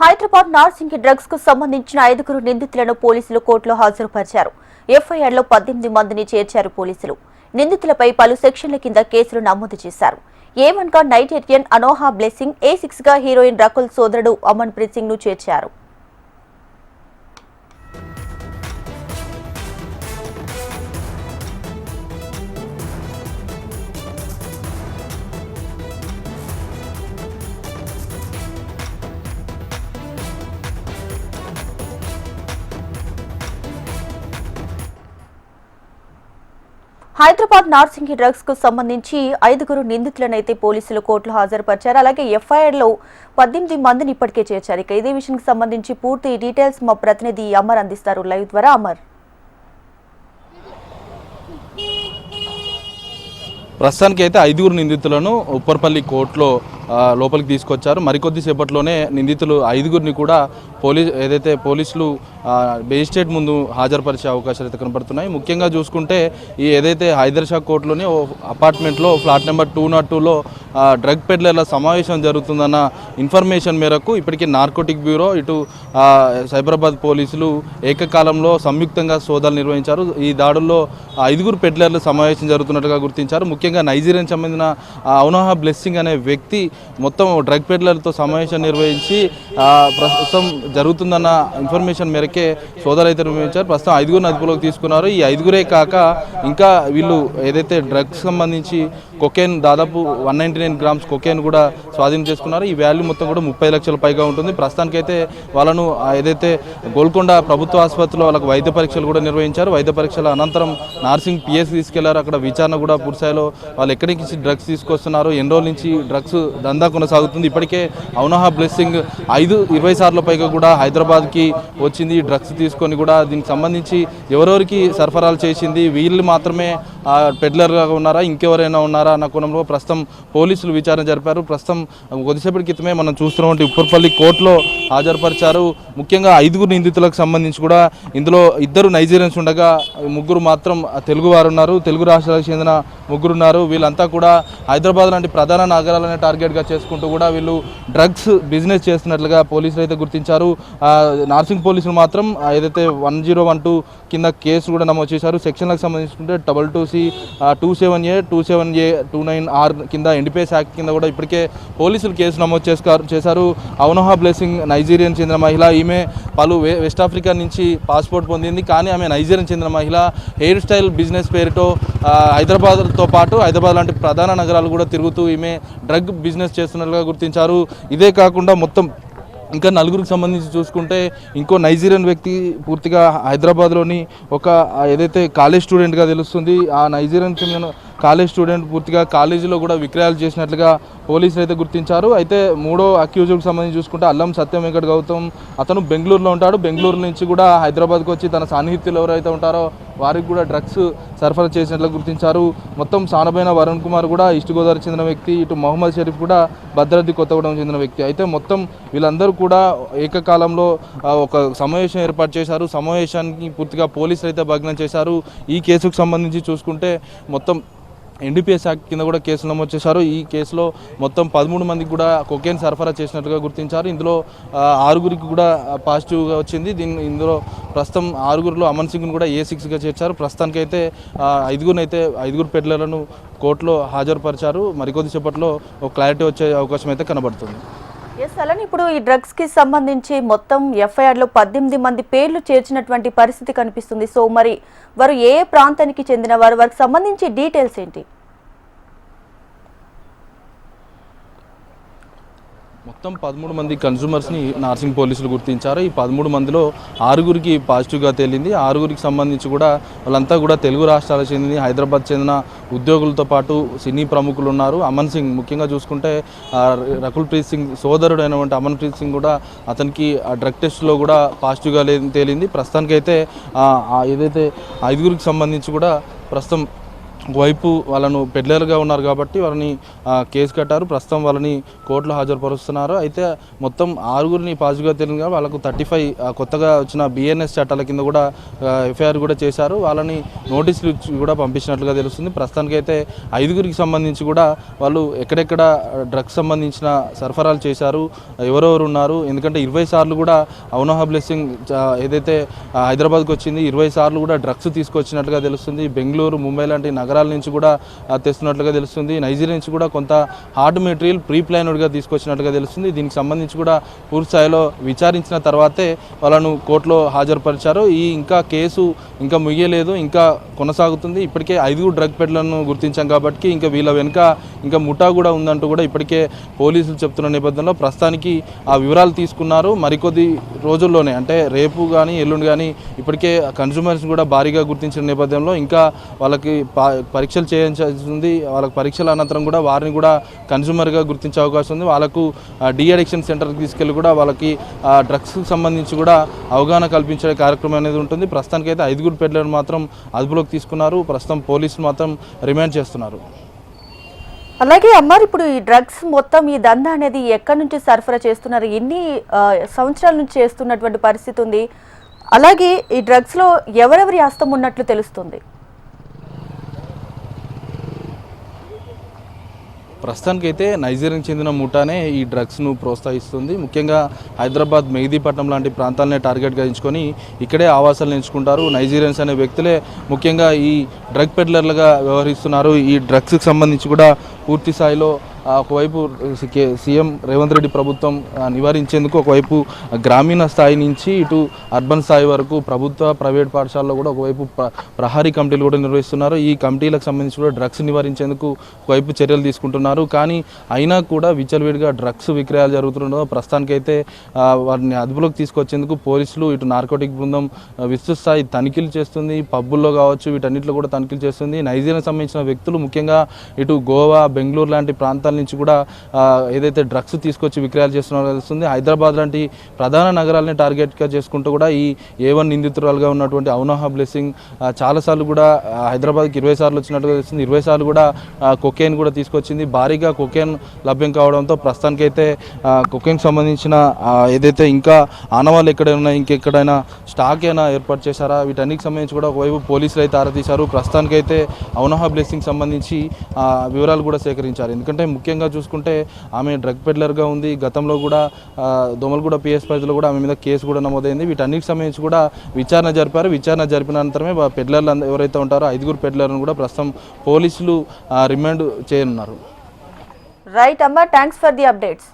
హైదరాబాద్ నార్సింగి డ్రగ్స్కు సంబంధించిన ఐదుగురు నిందితులను పోలీసులు కోర్టులో హాజరుపరిచారు. ఎఫ్ఐఆర్లో పద్దెనిమిది మందిని చేర్చారు పోలీసులు. నిందితులపై పలు సెక్షన్ల కింద కేసులు నమోదు చేశారు. ఏవన్గా గా నైటేరియన్ అనోహా బ్లెస్సింగ్ ఏ సిక్స్గా హీరోయిన్ రకుల్ సోదరుడు అమన్ ప్రీత్ సింగ్ను చేర్చారు. హైదరాబాద్ నార్సింగి డ్రగ్స్కు సంబంధించి ఐదుగురు నిందితులనైతే పోలీసులు కోర్టులో హాజరుపరిచారు. అలాగే ఎఫ్ఐఆర్లో పద్దెనిమిది మందిని ఇప్పటికే చేర్చారు. ఇక ఇదే విషయానికి సంబంధించి పూర్తి డీటెయిల్స్ మా ప్రతినిధి అమర్ అందిస్తారు. లైవ్ ద్వారా అమర్. ప్రస్తుతానికి అయితే ఐదుగురు నిందితులను ఉప్పర్పల్లి కోర్టులో లోపలికి తీసుకొచ్చారు. మరికొద్ది సేపట్లోనే నిందితులు ఐదుగురిని కూడా పోలీస్ ఏదైతే పోలీసులు ఆ, మేజిస్ట్రేట్ ముందు హాజరుపరిచే అవకాశాలు అయితే కనబడుతున్నాయి. ముఖ్యంగా చూసుకుంటే ఈ ఏదైతే హైదరాషా కోర్టులోని ఓ అపార్ట్మెంట్లో ఫ్లాట్ నెంబర్ టూ నాట్ టూలో డ్రగ్ పెడ్లర్ల సమావేశం జరుగుతుందన్న ఇన్ఫర్మేషన్ మేరకు ఇప్పటికీ నార్కోటిక్ బ్యూరో ఇటు సైబరాబాద్ పోలీసులు ఏకకాలంలో సంయుక్తంగా సోదాలు నిర్వహించారు. ఈ దాడుల్లో ఐదుగురు పెడ్లర్ల సమావేశం జరుగుతున్నట్టుగా గుర్తించారు. ముఖ్యంగా నైజీరియన్ సంబంధించిన ఆ, బ్లెస్సింగ్ అనే వ్యక్తి మొత్తం డ్రగ్ పెడ్లర్లతో సమావేశం నిర్వహించి ప్రస్తుతం జరుగుతుందన్న ఇన్ఫర్మేషన్ మేరకే సోదాలు అయితే నిర్వహించారు. ప్రస్తుతం ఐదుగురిని అదుపులోకి తీసుకున్నారు. ఈ ఐదుగురే కాక ఇంకా వీళ్ళు ఏదైతే డ్రగ్స్ సంబంధించి కొకేన్ దాదాపు one ninety nine grams cocaine కూడా స్వాధీనం చేసుకున్నారు. ఈ వాల్యూ మొత్తం కూడా ముప్పై లక్షల పైగా ఉంటుంది. ప్రస్తుతానికైతే వాళ్ళను ఏదైతే గోల్కొండ ప్రభుత్వ ఆసుపత్రిలో వాళ్ళకు వైద్య పరీక్షలు కూడా నిర్వహించారు. వైద్య పరీక్షల అనంతరం నార్సింగ్ పిఎస్ తీసుకెళ్ళారు. అక్కడ విచారణ కూడా పూర్తిస్థాయిలో వాళ్ళు ఎక్కడి నుంచి డ్రగ్స్ తీసుకొస్తున్నారు ఎన్ని రోజుల నుంచి డ్రగ్స్ దందా కొనసాగుతుంది. ఇప్పటికే అవునహా బ్లెస్సింగ్ ఐదు ఇరవై సార్ల పైగా కూడా హైదరాబాద్కి వచ్చింది డ్రగ్స్ తీసుకొని కూడా దీనికి సంబంధించి ఎవరెవరికి సరఫరాలు చేసింది వీళ్ళు మాత్రమే ఆ, పెడ్లర్గా ఉన్నారా ఇంకెవరైనా ఉన్నారా అన్న కోణంలో ప్రస్తుతం పోలీసులు విచారణ జరిపారు. ప్రస్తుతం కొద్దిసేపటి క్రితమే మనం చూస్తున్నటువంటి ఉప్పర్పల్లి కోర్టులో హాజరుపరిచారు. ముఖ్యంగా ఐదుగురు నిందితులకు సంబంధించి కూడా ఇందులో ఇద్దరు నైజీరియన్స్ ఉండగా ముగ్గురు మాత్రం తెలుగువారు ఉన్నారు. తెలుగు రాష్ట్రాలకు చెందిన ముగ్గురు ఉన్నారు. వీళ్ళంతా కూడా హైదరాబాద్ లాంటి ప్రధాన నగరాలనే టార్గెట్గా చేసుకుంటూ కూడా వీళ్ళు డ్రగ్స్ బిజినెస్ చేస్తున్నట్లుగా పోలీసులు అయితే గుర్తించారు. నార్సింగ్ పోలీసులు మాత్రం ఏదైతే వన్ జీరో వన్ టూ కింద కేసు కూడా నమోదు చేశారు. సెక్షన్లకు సంబంధించుకుంటే double two C two seven A two seven A two nine R కింద ఎన్డిపిఎస్ యాక్ట్ కింద కూడా ఇప్పటికే పోలీసులు కేసు నమోదు చేసుకారు చేశారు. అవనోహా బ్లెస్సింగ్ నైజీరియన్ చెందిన మహిళ. ఈమె పలు వే- వెస్ట్ ఆఫ్రికా నుంచి పాస్పోర్ట్ పొందింది. కానీ ఆమె నైజీరియన్ చెందిన మహిళ. హెయిర్ స్టైల్ బిజినెస్ పేరుతో హైదరాబాద్తో పాటు హైదరాబాద్ లాంటి ప్రధాన నగరాలు కూడా తిరుగుతూ ఈమె డ్రగ్ బిజినెస్ చేస్తున్నట్లుగా గుర్తించారు. ఇదే కాకుండా మొత్తం ఇంకా నలుగురికి సంబంధించి చూసుకుంటే ఇంకో నైజీరియన్ వ్యక్తి పూర్తిగా హైదరాబాద్లోని ఒక ఏదైతే కాలేజ్ స్టూడెంట్గా తెలుస్తుంది ఆ నైజీరియన్ చెందిన కాలేజ్ స్టూడెంట్ పూర్తిగా కాలేజీలో కూడా విక్రయాలు చేసినట్లుగా పోలీసులు అయితే గుర్తించారు. అయితే మూడో అక్యూజ్డ్కి సంబంధించి చూసుకుంటే అల్లం సత్యం వెంకట్ గౌతమ్ అతను బెంగళూరులో ఉంటాడు. బెంగళూరు నుంచి కూడా హైదరాబాద్కి వచ్చి తన సాన్నిహిత్యులు ఎవరైతే ఉంటారో వారికి కూడా డ్రగ్స్ సరఫరా చేసినట్లు గుర్తించారు. మొత్తం సానబైన వరుణ్ కుమార్ కూడా ఈస్ట్ గోదావరి చెందిన వ్యక్తి. ఇటు మొహమ్మద్ షరీఫ్ కూడా భద్రాద్రి కొత్తగూడెం చెందిన వ్యక్తి. అయితే మొత్తం వీళ్ళందరూ కూడా ఏకకాలంలో ఒక సమావేశం ఏర్పాటు చేశారు. సమావేశానికి పూర్తిగా పోలీసులు అయితే భగ్నం చేశారు. ఈ కేసుకు సంబంధించి చూసుకుంటే మొత్తం ఎన్డీపీఎస్ యాక్ట్ కింద కూడా కేసు నమోదు చేశారు. ఈ కేసులో మొత్తం పదమూడు మందికి కూడా కొకేన్ సరఫరా చేసినట్లుగా గుర్తించారు. ఇందులో ఆరుగురికి కూడా పాజిటివ్గా వచ్చింది. దీని ఇందులో ప్రస్తుతం ఆరుగురిలో అమన్ సింగ్ను కూడా ఏ సిక్స్గా చేర్చారు. ప్రస్తుతానికైతే ఐదుగురునైతే ఐదుగురు పెడ్లర్లను కోర్టులో హాజరుపరిచారు. మరికొద్ది సేపట్లో ఒక క్లారిటీ వచ్చే అవకాశం అయితే కనబడుతుంది. ఎస్ అలానే ఇప్పుడు ఈ డ్రగ్స్కి సంబంధించి మొత్తం ఎఫ్ఐఆర్లో పద్దెనిమిది మంది పేర్లు చేర్చినటువంటి పరిస్థితి కనిపిస్తుంది. సో మరి వారు ఏ ఏ ప్రాంతానికి చెందిన వారు వారికి సంబంధించి డీటెయిల్స్ ఏంటి? మొత్తం పదమూడు మంది కన్సూమర్స్ని నార్సింగ్ పోలీసులు గుర్తించారు. ఈ పదమూడు మందిలో ఆరుగురికి పాజిటివ్గా తేలింది. ఆరుగురికి సంబంధించి కూడా వాళ్ళంతా కూడా తెలుగు రాష్ట్రాలకు చెందింది హైదరాబాద్ చెందిన ఉద్యోగులతో పాటు సినీ ప్రముఖులు ఉన్నారు. అమన్ సింగ్ ముఖ్యంగా చూసుకుంటే రకుల్ ప్రీత్ సింగ్ సోదరుడు అయినటువంటి అమన్ ప్రీత్ సింగ్ కూడా అతనికి ఆ డ్రగ్ టెస్ట్లో కూడా పాజిటివ్గా లేని తేలింది. ప్రస్తుతానికైతే ఏదైతే ఐదుగురికి సంబంధించి కూడా ప్రస్తుతం వైపు వాళ్ళను పెడ్లర్గా ఉన్నారు కాబట్టి వాళ్ళని కేసు కట్టారు. ప్రస్తుతం వాళ్ళని కోర్టులో హాజరుపరుస్తున్నారు. అయితే మొత్తం ఆరుగురిని పాజిటివ్గా తెలియగా వాళ్ళకు థర్టీ ఫైవ్ కొత్తగా వచ్చిన బిఎన్ఎస్ చట్టాల కింద కూడా ఎఫ్ఐఆర్ కూడా చేశారు. వాళ్ళని నోటీసులు కూడా పంపించినట్లుగా తెలుస్తుంది. ప్రస్తుతానికి అయితే ఐదుగురికి సంబంధించి కూడా వాళ్ళు ఎక్కడెక్కడ డ్రగ్స్ సంబంధించిన సరఫరాలు చేశారు ఎవరెవరు ఉన్నారు. ఎందుకంటే ఇరవై సార్లు కూడా అవునహా బ్లెస్సింగ్ ఏదైతే హైదరాబాద్కి వచ్చింది ఇరవై సార్లు కూడా డ్రగ్స్ తీసుకొచ్చినట్లుగా తెలుస్తుంది. బెంగళూరు ముంబై లాంటి నగరాల నుంచి కూడా తెస్తున్నట్లుగా తెలుస్తుంది. నైజీరియా నుంచి కూడా కొంత హార్డ్ మెటీరియల్ ప్రీ ప్లాన్డ్గా తీసుకొచ్చినట్లుగా తెలుస్తుంది. దీనికి సంబంధించి కూడా పూర్తి స్థాయిలో విచారించిన తర్వాతే వాళ్ళను కోర్టులో హాజరుపరిచారు. ఈ ఇంకా కేసు ఇంకా ముగియలేదు ఇంకా కొనసాగుతుంది. ఇప్పటికే ఐదుగురు డ్రగ్ పెడ్లను గుర్తించాం కాబట్టి ఇంకా వీళ్ళ వెనుక ఇంకా ముఠా కూడా ఉందంటూ కూడా ఇప్పటికే పోలీసులు చెప్తున్న నేపథ్యంలో ప్రస్తుతానికి ఆ వివరాలు తీసుకున్నారు. మరికొద్ది రోజుల్లోనే అంటే రేపు కానీ ఎల్లుండి కానీ ఇప్పటికే కన్జ్యూమర్స్ కూడా భారీగా గుర్తించిన నేపథ్యంలో ఇంకా వాళ్ళకి పా- పరీక్షలు చేయించాల్సి ఉంది వాళ్ళకి పరీక్షల అనంతరం కూడా వారిని కూడా కన్జ్యూమర్గా గుర్తించే అవకాశం ఉంది. వాళ్ళకు డి అడిక్షన్ సెంటర్కి తీసుకెళ్ళి కూడా వాళ్ళకి డ్రగ్స్కి సంబంధించి కూడా అవగాహన కల్పించే కార్యక్రమం అనేది ఉంటుంది. ప్రస్తుతానికైతే ఐదుగురు పెడ్లను మాత్రం అదుపులోకి తీసుకున్నారు. ప్రస్తుతం పోలీసులు మాత్రం రిమాండ్ చేస్తున్నారు. అలాగే అమ్మారు ఇప్పుడు ఈ డ్రగ్స్ మొత్తం ఈ దందా అనేది ఎక్కడి నుంచి సరఫరా చేస్తున్నారు? ఎన్ని సంవత్సరాల నుంచి చేస్తున్నటువంటి పరిస్థితి ఉంది? అలాగే ఈ డ్రగ్స్లో ఎవరెవరి హస్తం ఉన్నట్లు తెలుస్తుంది? ప్రస్తుతానికైతే నైజీరియాకి చెందిన ముఠానే ఈ డ్రగ్స్ను ప్రోత్సహిస్తుంది. ముఖ్యంగా హైదరాబాద్ మెహదీపట్నం లాంటి ప్రాంతాలనే టార్గెట్గా ఎంచుకొని ఇక్కడే ఆవాసాలు ఎంచుకుంటారు. నైజీరియన్స్ అనే వ్యక్తులే ముఖ్యంగా ఈ డ్రగ్ పెడ్లర్లుగా వ్యవహరిస్తున్నారు. ఈ డ్రగ్స్కి సంబంధించి కూడా పూర్తి స్థాయిలో ఒకవైపు కే- సీఎం రేవంత్ రెడ్డి ప్రభుత్వం నివారించేందుకు ఒకవైపు గ్రామీణ స్థాయి నుంచి ఇటు అర్బన్ స్థాయి వరకు ప్రభుత్వ ప్రైవేట్ పాఠశాలలో కూడా ఒకవైపు ప్ర- ప్రహారీ కమిటీలు కూడా నిర్వహిస్తున్నారు. ఈ కమిటీలకు సంబంధించి కూడా డ్రగ్స్ నివారించేందుకు ఒకవైపు చర్యలు తీసుకుంటున్నారు. కానీ అయినా కూడా విచలవిడిగా డ్రగ్స్ విక్రయాలు జరుగుతుండడం ప్రస్తుతానికైతే అయితే వారిని అదుపులోకి తీసుకొచ్చేందుకు పోలీసులు ఇటు నార్కోటిక్ బృందం విస్తృత స్థాయి తనిఖీలు చేస్తుంది. పబ్బుల్లో కావచ్చు వీటన్నిటిలో కూడా తనిఖీలు చేస్తుంది. నైజీరియాకి సంబంధించిన వ్యక్తులు ముఖ్యంగా ఇటు గోవా బెంగళూరు లాంటి ప్రాంతాల నుంచి కూడా ఏదైతే డ్రగ్స్ తీసుకొచ్చి విక్రయాలు చేస్తున్నారో తెలుస్తుంది హైదరాబాద్ లాంటి ప్రధాన నగరాలని టార్గెట్గా చేసుకుంటూ కూడా ఈ ఏ వన్ నిందితురాలుగా ఉన్నటువంటి అవునాహా బ్లెస్సింగ్ చాలాసార్లు కూడా హైదరాబాద్కి ఇరవై సార్లు వచ్చినట్టుగా తెలుస్తుంది. ఇరవై సార్లు కూడా కొకేన్ కూడా తీసుకొచ్చింది. భారీగా కొకేన్ లభ్యం కావడంతో ప్రస్తుతానికైతే కొకేన్కి సంబంధించిన ఏదైతే ఇంకా ఆనవాళ్ళు ఎక్కడైనా ఇంకెక్కడైనా స్టాక్ అయినా ఏర్పాటు చేశారా? వీటన్నికి సంబంధించి కూడా ఒకవైపు పోలీసులు అయితే ఆరాధీశారు ప్రస్తుతానికైతే అవునాహా బ్లెస్సింగ్ సంబంధించి వివరాలు కూడా సేకరించారు. ఎందుకంటే ముఖ్యంగా చూసుకుంటే ఆమె డ్రగ్ పెడ్లర్గా ఉంది. గతంలో కూడా దోమలగూడ పిఎస్ పరిధిలో కూడా ఆమె మీద కేసు కూడా నమోదైంది. వీటన్నిటికి సంబంధించి కూడా విచారణ జరిపారు. విచారణ జరిపిన అనంతరమే పెడ్లర్లు ఎవరైతే ఉంటారో ఐదుగురు పెడ్లర్లను కూడా ప్రస్తుతం పోలీసులు రిమాండ్ చేయనున్నారు. రైట్ అమ్మా థ్యాంక్స్ ఫర్ ది అప్డేట్స్